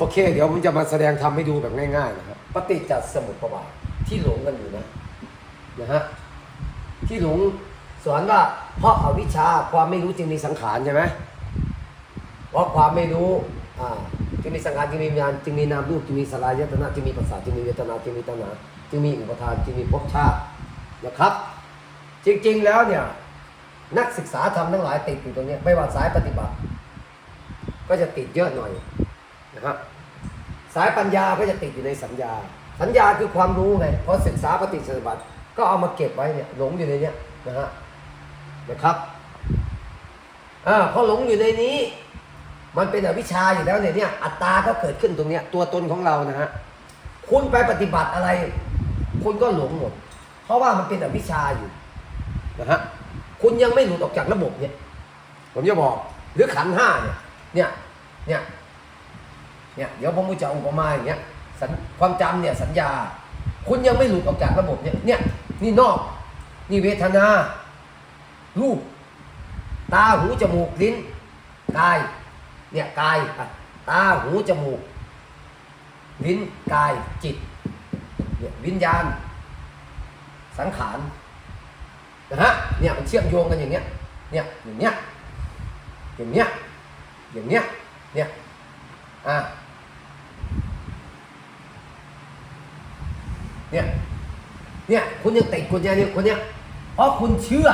โอเค เดี๋ยวผมจะมาแสดงทำให้ดูแบบง่ายๆนะครับปฏิจจสมุปบาทที่หลงกันอยู่นะนะฮะที่หลงสอนว่าเพราะอาวิชชาความไม่รู้จึงมีสังขารใช่ไหมเพราะความไม่รู้อ่าจึงมีสังขารจึงมีวิญญาณจึงมีนามรูปจึงมีสลายยตนะจึงมีภาษาจึงมีเวทนาจึงมีตัณหาจึงมีอุปทานจึงมีภพชาตินะครับ จริงๆแล้วเนี่ยนักศึกษาทำทั้งหลายติดอยู่ตรงเนี้ยไม่ว่าสายปฏิบัติ ก็จะติดเยอะหน่อย นะครับ สายปัญญาก็จะติดอยู่ในสัญญา สัญญาคือความรู้ไงพอศึกษาปฏิจจสมุปบาทก็เอามาเก็บไว้เนี่ยหลงอยู่ในเนี้ยนะฮะนะครับอ่าพอหลงอยู่ในนี้ มันเป็นอวิชชาอยู่แล้วเนี่ย อัตตาก็เกิดขึ้นตรงเนี้ย ตัวตนของเรานะฮะคุณไปปฏิบัติอะไร คุณก็หลงหมด เพราะว่ามันเป็นอวิชชาอยู่นะฮะคุณยังไม่หลุดออกจากระบบเนี่ย ผมจะบอก หรือขันห้าเนี่ย เนี่ยเนี่ย เนี่ยเดี๋ยวผมจะเอาอุปมาอย่างเงี้ยความจำเนี่ยสัญญา คุณยังไม่หลุดออกจากระบบเนี่ยเนี่ยนี่นอก นี่เวทนา รูป ตาหูจมูกลิ้นกายเนี่ยกายตาหูจมูกลิ้นกายจิตเนี่ยวิญญาณ สังขารนะฮะเนี่ยมันเชื่อมโยงกันอย่างเงี้ยเนี่ยอย่างเงี้ยอย่างเงี้ยอย่างเงี้ยเนี่ยอะ เนี่ย เนี่ยคุณยังติดคุณยังเนี่ยคนเนี้ย เพราะคุณเชื่อ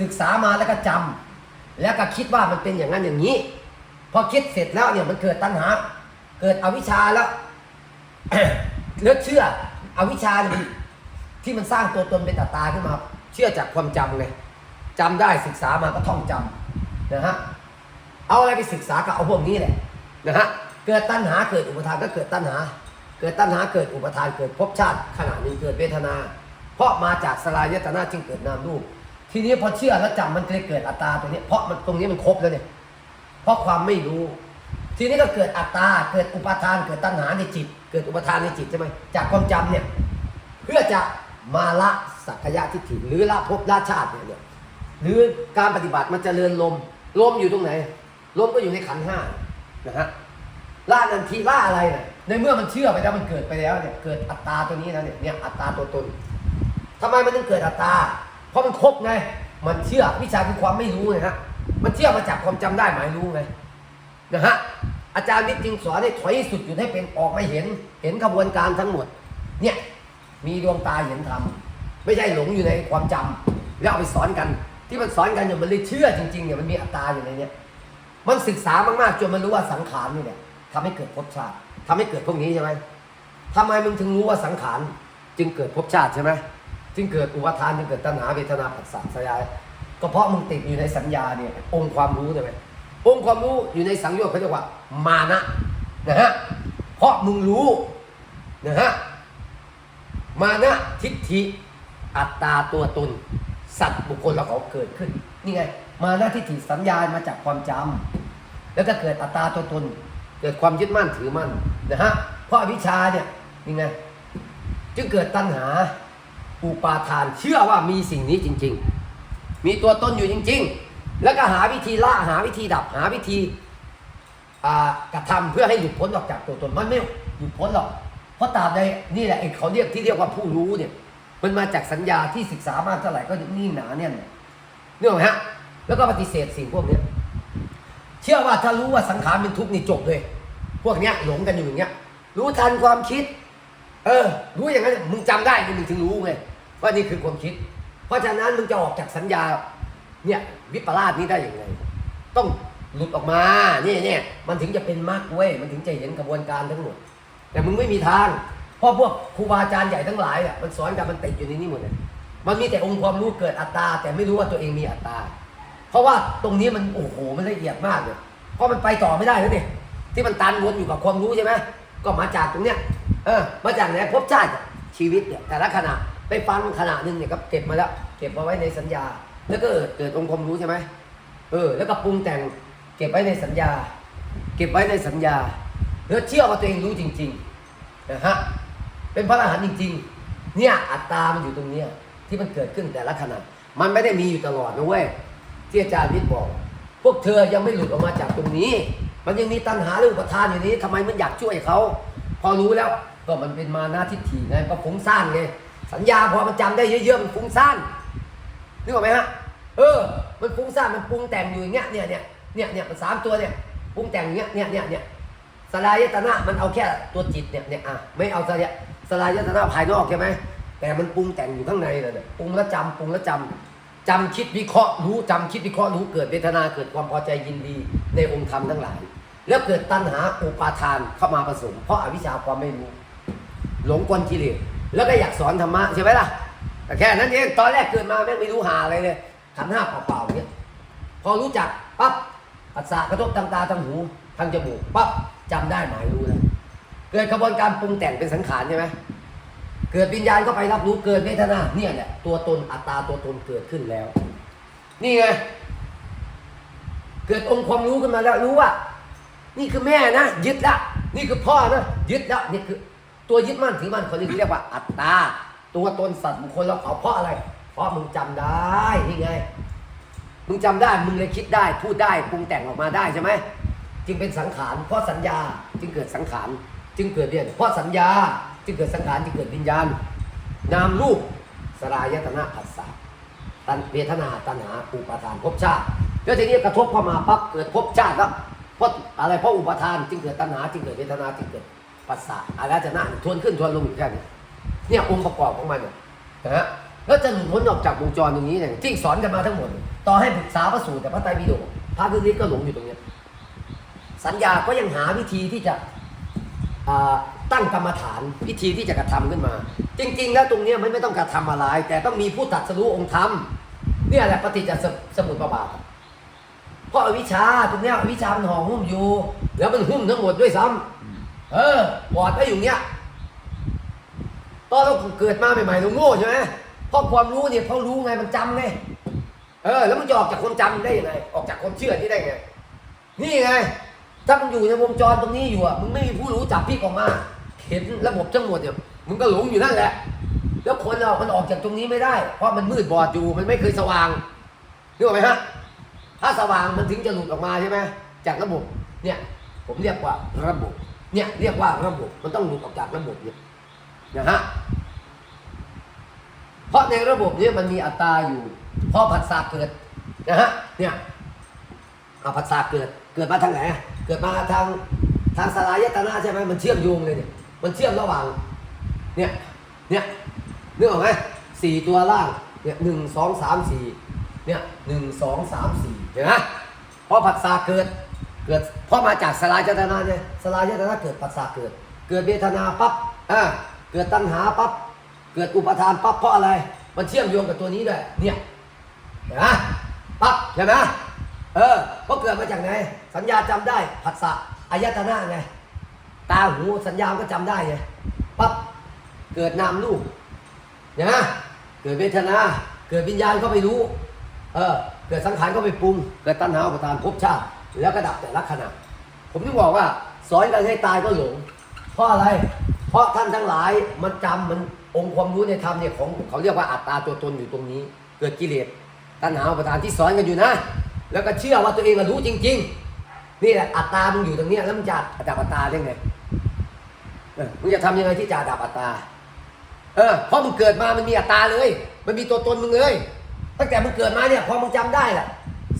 ศึกษามาแล้วก็จำแล้วก็คิดว่ามันเป็นอย่างนั้นอย่างนี้ พอคิดเสร็จแล้วเนี่ยมันเกิดตัณหา เกิดอวิชชาแล้วแล้วเชื่ออวิชชาที่มันสร้างตัวตนเป็นอัตตาขึ้นมา เชื่อจากความจำไงจำได้ศึกษามาก็ท่องจำนะฮะเอาอะไรไปศึกษาก็เอาพวกนี้แหละนะฮะเกิดตัณหาเกิดอุปทานก็เกิดตัณหา เกิดตัณหาเกิดอุปทานเกิดภพชาติขณะนึ่งเกิดเวทนา เพราะมาจากสลายยตนะจึงเกิดนามรูป ทีนี้พอเชื่อแล้วจำมันจะเกิดอัตตาตรงนี้ เพราะมันตรงนี้มันครบแล้วเนี่ยเพราะความไม่รู้ ทีนี้ก็เกิดอัตตาเกิดอุปทานเกิดตัณหาในจิต เกิดอุปทานในจิตใช่ไหมจากความจำเนี่ยเพื่อจะมาละสักยะทิฏฐิหรือละภพละชาติเนี่ยเนี่ยหรือการปฏิบัติมันจเจริญลมลมอยู่ตรงไหนลมก็อยู่ในขันห้านะฮะล่านันทีล่าอะไรเนี่ย ในเมื่อมันเชื่อไปแล้วมันเกิดไปแล้วเนี่ยเกิดอัตตาตัวนี้นะเนี่ยเนี่ยอัตตาตัวตนทำไมมันถึงเกิดอัตตา เพราะมันครบไง มันเชื่อวิชาคือความไม่รู้ไงฮะ มันเชื่อมาจากความจำได้หมายรู้ไงนะฮะอาจารย์วิทย์จึงสอนให้ถอยสุดอยู่ให้เป็นออกไมาเห็น เห็นขบวนการทั้งหมด เนี่ยมีดวงตาเห็นธรรมไม่ใช่หลงอยู่ในความจำแล้วเอาไปสอนกัน ที่มันสอนกันเนี่ยมันเลยเชื่อจริงๆเนี่ยมันมีอัตตาอยู่ในเนี้ยมันศึกษามากๆจนมันรู้ว่าสังขารนี่เนี่ยทำให้เกิดภพชาติ ทำให้เกิดพวกนี้ใช่ไหมทำไมมึงถึงรู้ว่าสังขารจึงเกิดภพชาติใช่ไหมจึงเกิดอุปทานจึงเกิดตัณหาเวทนาผัสสะสยายก็เพราะมึงติดอยู่ในสัญญาเนี่ยองค์ความรู้ใช่ไหมองค์ความรู้อยู่ในสังโยชน์เขาเรียกว่ามานะนะฮะเพราะมึงรู้นะฮะมานะทิฏฐิอัตตาตัวตน สัตว์บุคคลเราเขาเกิดขึ้นนี่ไง มานะทิฏฐิสัญญามาจากความจำแล้วก็เกิดอัตตาตัวตน กิดความยึดมั่นถือมั่นนะฮะเพราะอวิชชาเนี่ยนี่ไงจึงเกิดตัณหาอุปาทานเชื่อว่ามีสิ่งนี้จริง ๆ มีตัวตนอยู่จริง ๆ แล้วก็หาวิธีละหาวิธีดับหาวิธีอ่ากระทำเพื่อให้หลุดพ้นออกจากตัวตนมันไม่หลุดพ้นหรอกเพราะตาบใดนี่แหละเขาเรียกที่เรียกว่าผู้รู้เนี่ย มันมาจากสัญญาที่ศึกษามากเท่าไหร่ก็นี่หนาเนี่ยเนื่องไหมฮะแล้วก็ปฏิเสธสิ่งพวกเนี้ยเชื่อว่าถ้ารู้ว่าสังขารเป็นทุกข์นี่จบเลย พวกเนี้ยหลงกันอยู่อย่างเงี้ย รู้ทันความคิด เออ รู้อย่างนั้นมึงจำได้มึงถึงรู้ไงว่านี่คือความคิด เพราะฉะนั้นมึงจะออกจากสัญญา เนี่ยวิปลาสนี้ได้อย่างไรต้องหลุดออกมาเนี่ยเนี่ยมันถึงจะเป็นมรรคเว้ยมันถึงจะเห็นกระบวนการทั้งหมด แต่มึงไม่มีทางเพราะพวกครูบาอาจารย์ใหญ่ทั้งหลายอะมันสอนกันมันติดอยู่ในนี้หมดเลยมันมีแต่องค์ความรู้เกิดอัตตา แต่ไม่รู้ว่าตัวเองมีอัตตา เพราะว่าตรงนี้มันโอ้โหมันละเอียดมากเลยเพราะมันไปต่อไม่ได้แล้วเนี่ย ที่มันตันวนอยู่กับความรู้ใช่ไหมก็มาจากตรงเนี้ยเออมาจากไหนภพชาติชีวิตเนี่ยแต่ละขณะไปฟังขณะหนึ่งเนี่ยก็เก็บมาแล้วเก็บมาไว้ในสัญญา แล้วก็เกิดเกิดองค์ความรู้ใช่ไหมเออ แล้วก็ปรุงแต่งเก็บไว้ในสัญญา เก็บไว้ในสัญญาแล้วเชื่อว่าตัวเองรู้จริงๆนะฮะเป็นพระอรหันต์จริง ๆ เนี่ยอัตตามันอยู่ตรงเนี้ยที่มันเกิดขึ้นแต่ละขณะมันไม่ได้มีอยู่ตลอดนะเว้ยที่อาจารย์วิทย์บอก พวกเธอยังไม่หลุดออกมาจากตรงนี้ มันยังมีตัณหาเรื่องอุปทานอยู่นี้ทำไมมันอยากช่วยเขาพอรู้แล้วก็มันเป็นมานาทิฏฐิไงก็ฟุ้งซ่านไงสัญญาพอมันจำได้เยอะๆมันฟุ้งซ่านนึกออกไหมฮะเออ มันฟุ้งซ่านมันปรุงแต่งอยู่อย่างเงี้ยเนี่ยเนี่ยเนี่ยเนี่ยมันสามตัวเนี่ยปรุงแต่งอย่างเงี้ยเนี่ยเนี่ยเนี่ยสลายตนะมันเอาแค่ตัวจิตเนี่ยเนี่ยอะไม่เอาสลายสลายตนะภายนอกใช่ไหมแต่มันปรุงแต่งอยู่ข้างในเลยเนี่ยปรุงแล้วจำปรุงแล้วจำจำคิดวิเคราะห์รู้จำคิดวิเคราะห์รู้เกิดเวทนาเกิดความพอใจยินดีในองค์ธรรมทั้งหลาย แล้วเกิดตัณหาอุปาทานเข้ามาผสม เพราะอวิชชาความไม่รู้หลงกลกิเลสแล้วก็อยากสอนธรรมะใช่ไหมล่ะแต่แค่นั้นเองตอนแรกเกิดมาแม่งไม่รู้หาอะไรเลยขันห้าเปล่าๆเนี่ยพอรู้จักปั๊บปัสสะกระทบทางตาทางหูทางจมูกปั๊บจำได้หมายรู้แล้วเกิดกระบวนการปรุงแต่งเป็นสังขารใช่ไหมเกิดวิญญาณก็ไปรับรู้เกิดเวทนาเนี่ยแหละตัวตนอัตตาตัวตนเกิดขึ้นแล้ว นี่ไงเกิดองค์ความรู้ขึ้นมาแล้วรู้ว่า นี่คือแม่นะยึดละนี่คือพ่อนะยึดละนี่คือ ตัวยึดมั่นถือมั่นเขาเรียกว่าอัตตา ตัวตนสัตว์บุคคลเราเขาเพราะอะไร เพราะมึงจำได้นี่ไง มึงจำได้มึงเลยคิดได้พูดได้ปรุงแต่งออกมาได้ใช่ไหมจึงเป็นสังขารเพราะสัญญาจึงเกิดสังขารจึงเกิดเรียนเพราะสัญญาจึงเกิดสังขารจึงเกิดวิญญาณนามรูปสลายตนะผัสสะตันเวทนาตัณหาอุปาทานภพชาติแล้วทีนี้กระทบเข้ามาปั๊บเกิดภพชาติแล้ว เพราะอะไรเพราะอุปทานจึงเกิดตัณหาจึงเกิดเวทนาจึงเกิดปัสสะอายตนะทวนขึ้นทวนลงอยู่แค่นี้เนี่ยองค์ประกอบของมันเนี่ยนะฮะแล้วจะหลุดพ้นออกจากวงจรตรงนี้เนี่ยที่สอนกันมาทั้งหมด ต่อให้ศึกษาพระสูตรแต่พระไตรปิฎกพระพุทธฤทธิ์ก็หลงอยู่ตรงนี้สัญญาก็ยังหาวิธีที่จะตั้งกรรมฐานวิธีที่จะกระทำขึ้นมา จริง ๆ แล้วตรงนี้มันไม่ต้องกระทำอะไร แต่ต้องมีผู้ตัดสรู้องค์ธรรมเนี่ยแหละปฏิจจสสมุปบาท เพราะอวิชชาตรงเนี้ยอวิชชามันห่อหุ้มอยู่ แล้วมันหุ้มทั้งหมดด้วยซ้ำเออบอดไว้อยู่เนี้ยตอนเราเกิดมาใหม่ๆเราโง่ใช่ไหมเพราะความรู้เนี่ยเพราะรู้ไงมันจำไงเออ แล้วมันจะออกจากคนจำได้ยังไง ออกจากคนเชื่อนี่ได้ไง นี่ไง ถ้ามึงอยู่ในวงจรตรงนี้อยู่อะมึงไม่มีผู้รู้จับพี่ออกมา เห็นระบบทั้งหมดเนี่ยมึงก็หลงอยู่นั่นแหละ แล้วคนเรา มันออกจากตรงนี้ไม่ได้ เพราะมันมืดบอดอยู่ มันไม่เคยสว่างนึกออกไหมฮะ ถ้าสว่างมันถึงจะหลุดออกมาใช่ไหมจากระบบเนี่ยผมเรียกว่าระบบเนี่ยเรียกว่าระบบมันต้องหลุดออกจากระบบเนี่ยนะฮะเพราะในระบบเนี้มันมีอัตราอยู่พราะผัสสะเกิดนะฮะเนี่ยเอาภาษาเกิดเกิดมาทางไหนเกิดมาทางทางสลายตนะใช่ไหมมันเชื่อมโยงเลยเนี่ยมันเชื่อมระหว่างเนี่ยเนี่ยนึกออกไหมสี่ตัวล่างเนี่ยหนึ่งสองสามสี่เนี่ยหนึ่งสองสามสี่ เห็นไหมเพราะผัสสะเกิดเกิดเพราะมาจากสลายเจตนะเนี่ยสลายเจตนะเกิดผัสสะเกิด เกิดเวทนาปั๊บอ่าเกิดตัณหาปั๊บเกิดอุปทานปั๊บเพราะอะไร มันเชื่อมโยงกับตัวนี้ด้วยเนี่ยเห็นไหมปั๊บใช่ไหมเออก็เกิดมาจากไหนสัญญาจำได้ผัสสะอายตนะไงตาหูสัญญาก็จำได้ไงปั๊บเกิดนามรูปเห็นไหมเกิดเวทนา เกิดวิญญาณก็ไปรู้ เออ เกิดสังขารก็ไปปรุงเกิดตัณหาอุปทานภพชาติแล้วก็ดับแต่ละขณะ ผมถึงบอกว่าสอนกันให้ตายก็หลง เพราะอะไร เพราะท่านทั้งหลายมันจำมันองค์ความรู้ในธรรมเนี่ยของเขาเรียกว่าอัตตาตัวตนอยู่ตรงนี้ เกิดกิเลสตัณหาอุปทานที่สอนกันอยู่นะ แล้วก็เชื่อว่าตัวเองรู้จริง ๆ นี่แหละอัตตามึงอยู่ตรงนี้แล้วมึงจะดับอัตตาได้ไงมึงจะทำยังไงที่จะดับอัตตาเออเพราะมึงเกิดมามันมีอัตตาเลย มันมีตัวตนมึงเลย ตั้งแต่มึงเกิดมาเนี่ยพอมึงจำได้แหละ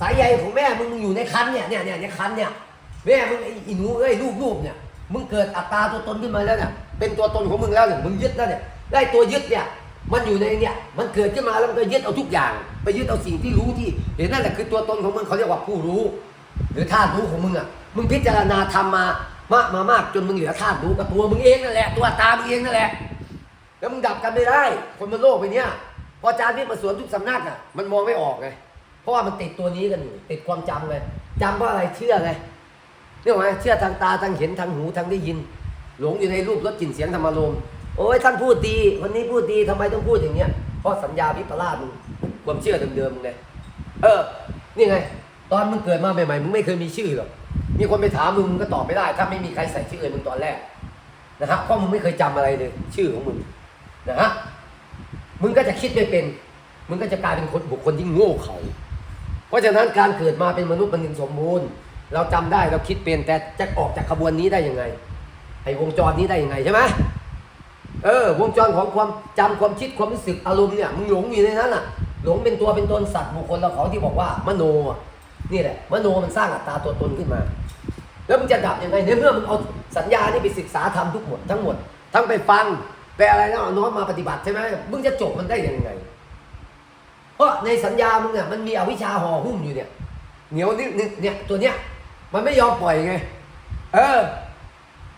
สายใยของแม่มึงอยู่ในคันเนี่ยเนี่ยเนี่ยในคันเนี่ยแม่มึงไอ้หนูเอ้ยรูปรูปเนี่ยมึงเกิดอัตตาตัวตนขึ้นมาแล้วเนี่ยเป็นตัวตนของมึงแล้วเนี่ยมึงยึดแล้วเนี่ยได้ตัวยึดเนี่ยมันอยู่ในเนี่ยมันเกิดขึ้นมาแล้วมันก็ยึดเอาทุกอย่าง ไปยึดเอาสิ่งที่รู้ที่เห็นนั่นแหละคือตัวตนของมึงเขาเรียกว่าผู้รู้ หรือธาตุรู้ของมึงอะมึงพิจารณาทำมามากมามากจนมึงเหลือธาตุรู้กับตัวมึงเองนั่นแหละตัวตามึงเองนั่นแหละแล้วมึงดับกันไม่ได้ คนบนโลกไปเนี้ย พออาจารย์พี่มาสวนทุกสำนักอะมันมองไม่ออกไงเพราะว่ามันติดตัวนี้กันอยู่ติดความจำไงจำว่าอะไรเชื่อไงเรื่องไหมเชื่อทางตาทางเห็นทางหูทางได้ยิน หลงอยู่ในรูปรสกลิ่นเสียงธรรมารมโอ้ยท่านพูดดีคนนี้พูดดีทำไมต้องพูดอย่างเงี้ยเพราะสัญญาวิปลาสมึงความเชื่อเดิมๆมึงไงเออ นี่ไง ตอนมึงเกิดมาใหม่ๆมึงไม่เคยมีชื่อหรอกมีคนไปถามมึงมึงก็ตอบไม่ได้ ถ้าไม่มีใครใส่ชื่อให้มึงตอนแรกนะฮะเพราะมึงไม่เคยจำอะไรเลย ชื่อของมึงนะฮะ มึงก็จะคิดไม่เป็น มึงก็จะกลายเป็นคนบุคคลที่โง่เขา เพราะฉะนั้นการเกิดมาเป็นมนุษย์มันถึงสมบูรณ์ เราจำได้เราคิดเป็นแต่จะออกจากขบวนนี้ได้ยังไง ไอ้วงจรนี้ได้ยังไงใช่ไหมเออวงจรของความจำความคิดความรู้สึกอารมณ์เนี่ยมึงหลงอยู่ในนั้นอะ หลงเป็นตัวเป็นตนสัตว์บุคคลเราเขาที่บอกว่ามโนนี่แหละมโนมันสร้างอัตตาตัวตนขึ้นมา แล้วมึงจะดับยังไงในเมื่อมึงเอาสัญญานี่ไปศึกษาทำทุกหมดทั้งหมด ทั้งไปฟัง ไปอะไรแล้วเอาน้อมมาปฏิบัติใช่ไหมมึงจะจบมันได้ยังไง เพราะในสัญญามึงเนี่ยมันมีอวิชชาห่อหุ้มอยู่เนี่ย เหนียวนี่เนี่ย ตัวเนี้ย มันไม่ยอมปล่อยไง เออ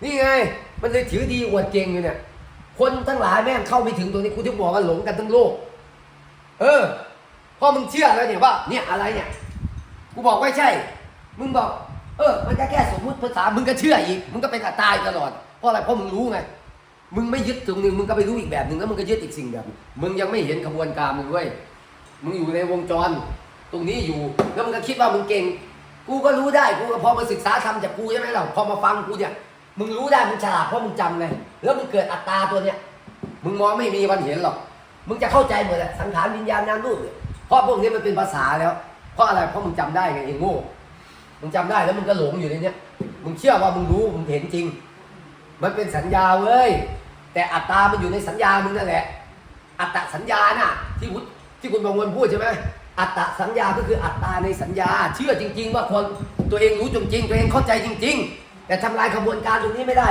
นี่ไง มันเลยถือดีอวดเก่งอยู่เนี่ย คนทั้งหลายแม่งเข้าไม่ถึงตรงนี้กูที่บอกว่าหลงกันทั้งโลก เออพอมึงเชื่อแล้วเนี่ยว่า เนี่ยอะไรเนี่ย กูบอกว่ใช่ มึงบอก เออ มันก็แค่สมมุติภาษา มึงก็เชื่ออีก มึงก็เป็นอัตตายตลอด เพราะอะไร เพราะมึงรู้ไง มึงไม่ยึดตรงนึงมึงก็ไปรู้อีกแบบหนึ่งแล้วมึงก็ยึดอีกสิ่งแบบมึงยังไม่เห็นกระบวนการมึงเว้ยมึงอยู่ในวงจร ตรงนี้อยู่แล้วมึงก็คิดว่ามึงเก่ง กูก็รู้ได้กูก็พอมาศึกษาทำจากกูใช่ไหมเราพอมาฟังกูเนี่ยมึงรู้ได้มึงฉลาดเพราะมึงจำไงแล้วมึงเกิดอัตตาตัวเนี้ยมึงมองไม่มีวันเห็นหรอก มึงจะเข้าใจหมดแหละสังขารวิญญาณนามรูปเนี่ยเพราะพวกนี้มันเป็นภาษาแล้ว เพราะอะไรเพราะมึงจำได้ไงไอ้โง่มึงจำได้แล้วมึงก็หลงอยู่ในเนี้ยมึงเชื่อว่ามึงรู้มึงเห็นจริง มันเป็นสัญญาเว้ย แต่อัตตา มันอยู่ในสัญญามึงนั่นแหละ อัตตสัญญาน่ะ ที่วุฒิที่คุณบางวนพูดใช่ไหมอัตตสัญญาก็คืออัตตาในสัญญา เชื่อจริง ๆ ว่าคนตัวเองรู้จริงๆตัวเองเข้าใจจริง ๆ แต่ทำลายขบวนการตรงนี้ไม่ได้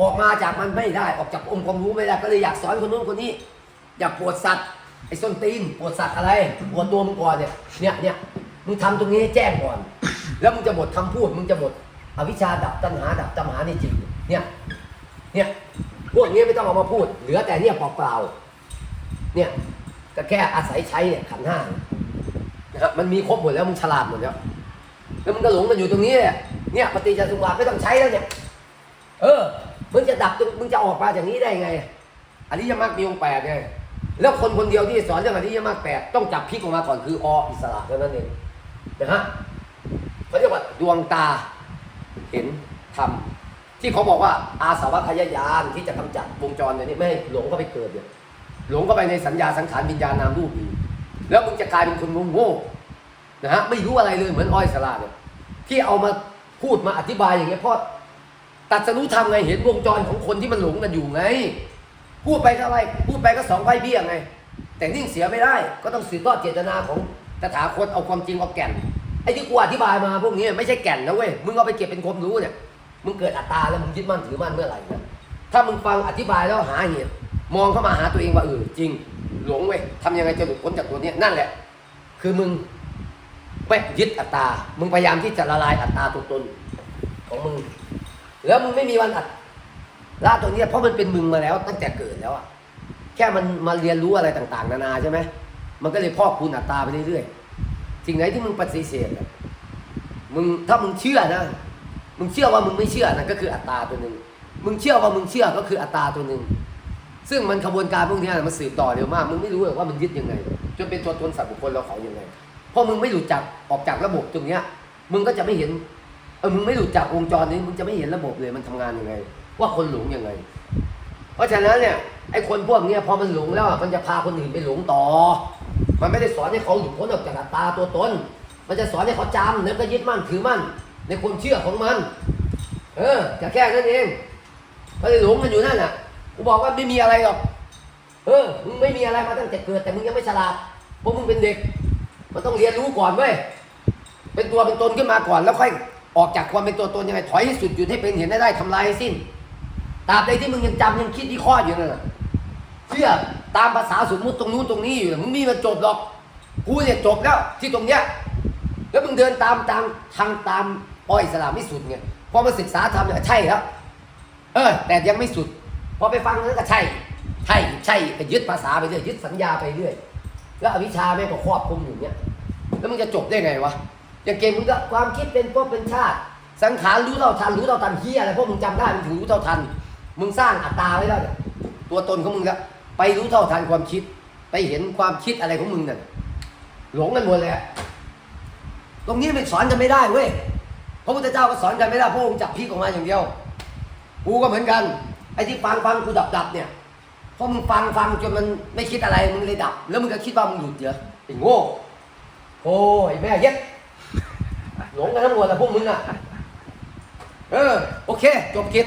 ออกมาจากมันไม่ได้ ออกจากองค์ความรู้ไม่ได้ ก็เลยอยากสอนคนนู้นคนนี้ อยากปวดสัตว์ไอ้ส้นตีนปวดสัตว์อะไรปวดตัวมึงก่อนเนี่ย เนี่ยเนี่ยมึงทำตรงนี้ให้แจ้งก่อน แล้วมึงจะหมดคำพูด มึงจะหมดอวิชชาดับตัณหาดับตัณหาในจิต เนี่ย เนี่ย พวกนี้ไม่ต้องเอามาพูด เหลือแต่เนี่ยเปล่าๆเนี่ยก็แค่อาศัยใช้เนี่ยขันห้านะครับ มันมีครบหมดแล้วมึงฉลาดหมดแล้ว แล้วมึงก็หลงกันอยู่ตรงนี้แหละเนี่ยปฏิจจสมุปบาทไม่ต้องใช้แล้วเนี่ย เออ มึงจะดับมึงจะออกมาจากนี้ได้ไงอริยมรรคมีองค์แปดไงแล้วคนคนเดียวที่สอนเรื่องอริยมรรคแปดต้องจับพลิกออกมาก่อนคือออิสระเท่านั้นเองนะฮะเขาเรียกว่าดวงตาเห็นธรรม ที่เขาบอกว่าอาสาวะขยายานที่จะกำจัดวงจรเนี่ยไม่ให้หลงเข้าไปเกิดเนี่ยหลงเข้าไปในสัญญาสังขารวิญญาณนามรูปอีกแล้วมึงจะกลายเป็นคนโง่นะฮะไม่รู้อะไรเลยเหมือนอ้อยสลาเนี่ยที่เอามาพูดมาอธิบายอย่างเงี้ยเพราะตัดสรู้ทำไงเห็นวงจรของคนที่มันหลงกันอยู่ไง พูดไปเท่าไรพูดไปก็สองไพ่เบี้ยไง แต่นิ่งเสียไม่ได้ ก็ต้องสืบทอดเจตนาของตถาคตเอาความจริงเอาแก่นไอ้ที่กูอธิบายมาพวกนี้ไม่ใช่แก่นนะเว้ยมึงเอาไปเก็บเป็นความรู้เนี่ย มึงเกิดอัตตาแล้วมึงยึดมั่นถือมั่นเมื่อไหร่นะถ้ามึงฟังอธิบายแล้วหาเหตุมองเข้ามาหาตัวเองว่าเออจริง หลงเว้ยทำยังไงจะหลุดพ้นจากตัวเนี้ยนั่นแหละ คือมึงไม่ยึดอัตตา มึงพยายามที่จะละลายอัตตาตัวตนของมึง แล้วมึงไม่มีวันอัดละตัวเนี้ยเพราะมันเป็นมึงมาแล้วตั้งแต่เกิดแล้วอะแค่มันมาเรียนรู้อะไรต่าง ๆ นานาใช่ไหมมันก็เลยพอกคูณอัตตาไปเรื่อยๆสิ่งไหนที่มึงปฏิเสธมึงถ้ามึงเชื่อนะ มึงเชื่อว่ามึงไม่เชื่อนั่นก็คืออัตตาตัวหนึ่งมึงเชื่อว่ามึงเชื่อก็คืออัตตาตัวหนึ่งซึ่งมันขบวนการพวกนี้มันสืบต่อเร็วมาก มึงไม่รู้หรอกว่ามันยึดยังไง จนเป็นตัวตนสัตว์บุคคลเราเขายังไงเพราะมึงไม่หลุดจากออกจากระบบตรงเนี้ย มึงก็จะไม่เห็นเออมึงไม่หลุดจากวงจรนี้ มึงจะไม่เห็นระบบเลยมันทำงานยังไง ว่าคนหลงยังไง เพราะฉะนั้นเนี่ยไอ้คนพวกเนี้ยพอมันหลงแล้วมันจะพาคนอื่นไปหลงต่อ มันไม่ได้สอนให้เขาหลุดพ้นออกจากอัตตาตัวตน มันจะสอนให้เขาจำแล้วก็ยึดมั่นถือมั่น ในความเชื่อของมัน เออจะแค่นั้นเองมันเลยหลงกันอยู่นั่นน่ะกูบอกว่าไม่มีอะไรหรอก เออ มึงไม่มีอะไรมาตั้งแต่เกิด แต่มึงยังไม่ฉลาด เพราะมึงเป็นเด็ก มันต้องเรียนรู้ก่อนเว้ย เป็นตัวเป็นตนขึ้นมาก่อนแล้วค่อยออกจากความเป็นตัวตนยังไงถอยให้สุดหยุดให้เป็นเห็นได้ได้ทำลายให้สิ้น ตราบใดที่มึงยังจำยังคิดวิเคราะห์อยู่นั่นน่ะเชื่อตามภาษาสมมุติตรงนู้นตรงนี้อยู่มึงมีมันจบหรอก กูเนี่ยจบแล้วที่ตรงเนี้ย แล้วมึงเดินตามตามทางตาม อ้อยสลามไม่สุดไงพอมาศึกษาทำเนี่ยใช่แล้วเออ แต่ยังไม่สุดพอไปฟังแล้วก็ใช่ใช่ใช่ก็ยึดภาษาไปเรื่อยยึดสัญญาไปเรื่อยแล้วอวิชชาแม่งก็ครอบคลุมอยู่เนี้ยแล้วมึงจะจบได้ไงวะอย่างเกมมึงก็ความคิดเป็นพวกเป็นชาติ สังขารรู้เท่าทันรู้เท่าทันเฮียอะไรพวกมึงจำได้มึงถึงรู้เท่าทัน มึงสร้างอัตตาไว้แล้วเนี่ยตัวตนของมึงแล้วไปรู้เท่าทันความคิด ไปเห็นความคิดอะไรของมึงเนั่นหลงกันหมดเลยอะตรงนี้มันสอนกันไม่ได้เว้ย ระพุทธเจ้าก็สอนกันไม่ได้พระองค์จับพีกออกมาอย่างเดียว กูก็เหมือนกัน ไอ้ที่ฟังฟังกูดับดับเนี่ยเพราะมึงฟังฟังจนมันไม่คิดอะไรมึงเลยดับ แล้วมึงก็คิดว่ามึงหยุดเหรอไอ้โง่โอ้ยแม่เย็ดหลงกันทั้งหมดแหละพวกมึงอะ เออ โอเค จบคิด